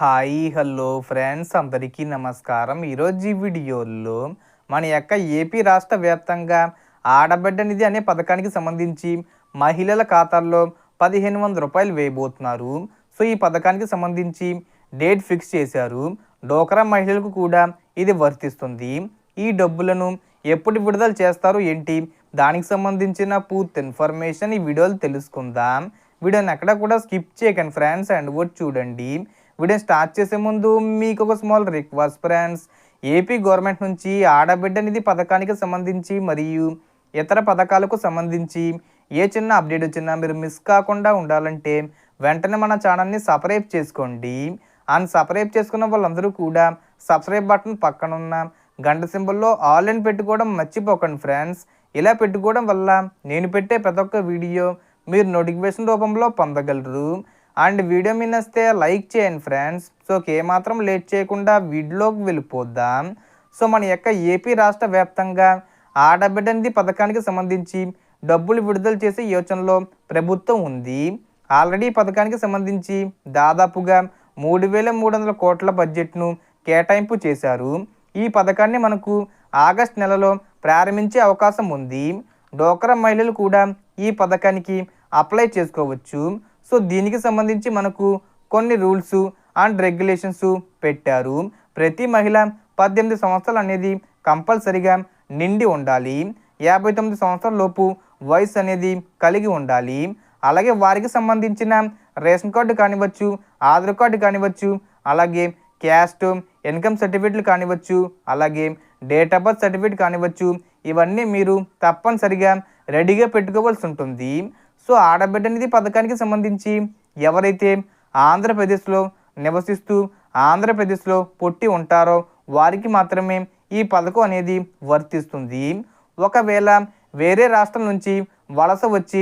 Hi hello friends. అందరికీ నమస్కారం. ఈరోజు ఈ వీడియోలో మన యొక్క ఏపీ రాష్ట్ర వ్యాప్తంగా ఆడబిడ్డ నిధి అనే పథకానికి సంబంధించి మహిళల ఖాతాల్లో పదిహేను వందల రూపాయలు వేయబోతున్నారు. సో ఈ పథకానికి సంబంధించి డేట్ ఫిక్స్ చేశారు. డోక్రా మహిళలకు కూడా ఇది వర్తిస్తుంది. ఈ డబ్బులను ఎప్పుడు విడుదల చేస్తారు ఏంటి? దానికి సంబంధించిన పూర్తి ఇన్ఫర్మేషన్ ఈ వీడియోలు తెలుసుకుందాం. వీడియోని ఎక్కడ కూడా స్కిప్ చేయకండి ఫ్రెండ్స్. అండ్ కూడా చూడండి. వీడియో స్టార్ట్ చేసే ముందు మీకు ఒక small request friends AP government నుంచి ఆడబిడ్డ నిధి పథకానికి సంబంధించి మరియు ఇతర పథకాలకు సంబంధించి ఏ చిన్న అప్డేట్ వచ్చినా మీరు మిస్ కాకుండా ఉండాలంటే వెంటనే మన ఛానల్ని సబ్స్క్రైబ్ చేసుకోండి. అండ్ సబ్స్క్రైబ్ చేసుకున్న వాళ్ళందరూ కూడా సబ్స్క్రైబ్ బటన్ పక్కన ఉన్న గంట సింబల్లో ఆల్ అని పెట్టుకోవడం మర్చిపోకండి ఫ్రెండ్స్ ఇలా పెట్టుకోవడం వల్ల నేను పెట్టే ప్రతి ఒక్క వీడియో మీరు నోటిఫికేషన్ రూపంలో పొందగలరు. అండ్ వీడియో మీద వస్తే లైక్ చేయండి ఫ్రెండ్స్. సో ఏమాత్రం లేట్ చేయకుండా వీడియోలోకి వెళ్ళిపోద్దాం సో మన యొక్క ఏపీ రాష్ట్ర వ్యాప్తంగా ఆడబిడ్డనిధి పథకానికి సంబంధించి డబ్బులు విడుదల చేసే యోచనలో ప్రభుత్వం ఉంది. ఆల్రెడీ పథకానికి సంబంధించి దాదాపుగా మూడు వేల మూడు వందల కోట్ల బడ్జెట్ను కేటాయింపు చేశారు. ఈ పథకాన్ని మనకు ఆగస్ట్ నెలలో ప్రారంభించే అవకాశం ఉంది. డోక్రా మహిళలు కూడా ఈ పథకానికి అప్లై చేసుకోవచ్చు. సో దీనికి సంబంధించి మనకు కొన్ని రూల్స్ అండ్ రెగ్యులేషన్స్ పెట్టారు. ప్రతి మహిళ పద్దెనిమిది సంవత్సరాలు అనేది కంపల్సరిగా నిండి ఉండాలి. యాభై తొమ్మిది సంవత్సరాల లోపు వయసు అనేది కలిగి ఉండాలి. అలాగే వారికి సంబంధించిన రేషన్ కార్డు కానివ్వచ్చు ఆధార్ కార్డు కానివ్వచ్చు అలాగే క్యాస్ట్ ఇన్కమ్ సర్టిఫికేట్లు కానివ్వచ్చు అలాగే డేట్ ఆఫ్ బర్త్ సర్టిఫికేట్ కానివ్వచ్చు ఇవన్నీ మీరు తప్పనిసరిగా రెడీగా పెట్టుకోవాల్సి ఉంటుంది. సో ఆడబిడ్డ అనేది పథకానికి సంబంధించి ఎవరైతే ఆంధ్రప్రదేశ్లో నివసిస్తూ ఆంధ్రప్రదేశ్లో పుట్టి ఉంటారో వారికి మాత్రమే ఈ పథకం అనేది వర్తిస్తుంది. ఒకవేళ వేరే రాష్ట్రం నుంచి వలస వచ్చి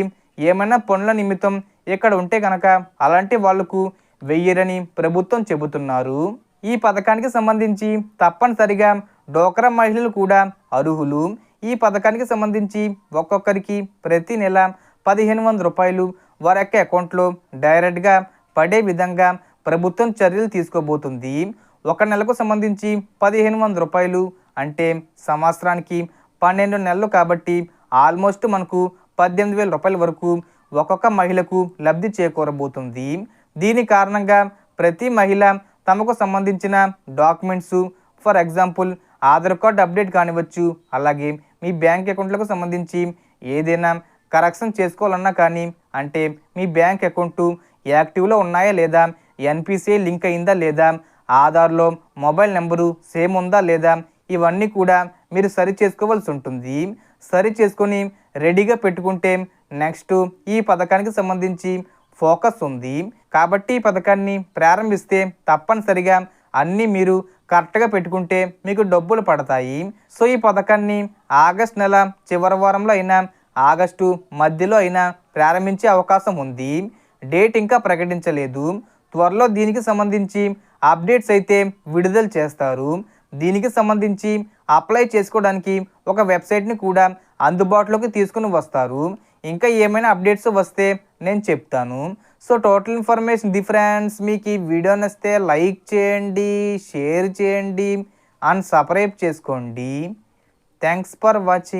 ఏమైనా పనుల నిమిత్తం ఇక్కడ ఉంటే కనుక అలాంటి వాళ్ళకు వెయ్యరని ప్రభుత్వం చెబుతున్నారు. ఈ పథకానికి సంబంధించి తప్పనిసరిగా డోక్రా మహిళలు కూడా అర్హులు. ఈ పథకానికి సంబంధించి ఒక్కొక్కరికి ప్రతి నెల పదిహేను వందల రూపాయలు వారి యొక్క అకౌంట్లో డైరెక్ట్గా పడే విధంగా ప్రభుత్వం చర్యలు తీసుకోబోతుంది. ఒక నెలకు సంబంధించి పదిహేను వందల రూపాయలు అంటే సంవత్సరానికి పన్నెండు నెలలు కాబట్టి ఆల్మోస్ట్ మనకు పద్దెనిమిది వేల రూపాయల వరకు ఒక్కొక్క మహిళకు లబ్ధి చేకూరబోతుంది. దీని కారణంగా ప్రతి మహిళ తమకు సంబంధించిన documents for example Aadhaar card update కానివ్వచ్చు అలాగే మీ బ్యాంక్ అకౌంట్లకు సంబంధించి ఏదైనా కరెక్షన్ చేసుకోవాలన్నా కానీ అంటే మీ బ్యాంక్ అకౌంట్ యాక్టివ్లో ఉన్నాయా లేదా ఎన్పిసిఐ లింక్ అయిందా లేదా ఆధార్లో మొబైల్ నెంబరు సేమ్ ఉందా లేదా ఇవన్నీ కూడా మీరు సరి చేసుకోవాల్సి ఉంటుంది. సరి చేసుకొని రెడీగా పెట్టుకుంటే నెక్స్ట్ ఈ పథకానికి సంబంధించి ఫోకస్ ఉంది. కాబట్టి ఈ పథకాన్ని ప్రారంభిస్తే తప్పనిసరిగా అన్నీ మీరు కరెక్ట్గా పెట్టుకుంటే మీకు డబ్బులు పడతాయి. సో ఈ పథకాన్ని ఆగస్ట్ నెల చివరి వారంలో అయినా ఆగస్టు మధ్యలో అయినా ప్రారంభించే అవకాశం ఉంది. డేట్ ఇంకా ప్రకటించలేదు. త్వరలో దీనికి సంబంధించి అప్డేట్స్ అయితే విడుదల చేస్తారు. దీనికి సంబంధించి అప్లై చేసుకోవడానికి ఒక వెబ్సైట్ని కూడా అందుబాటులోకి తీసుకుని వస్తారు. ఇంకా ఏమైనా అప్డేట్స్ వస్తే నేను చెప్తాను. సో టోటల్ ఇన్ఫర్మేషన్ డిఫరెన్స్ మీకు ఈ వీడియో నచ్చితే లైక్ చేయండి షేర్ చేయండి అండ్ సబ్స్క్రైబ్ చేసుకోండి. Thanks for watching.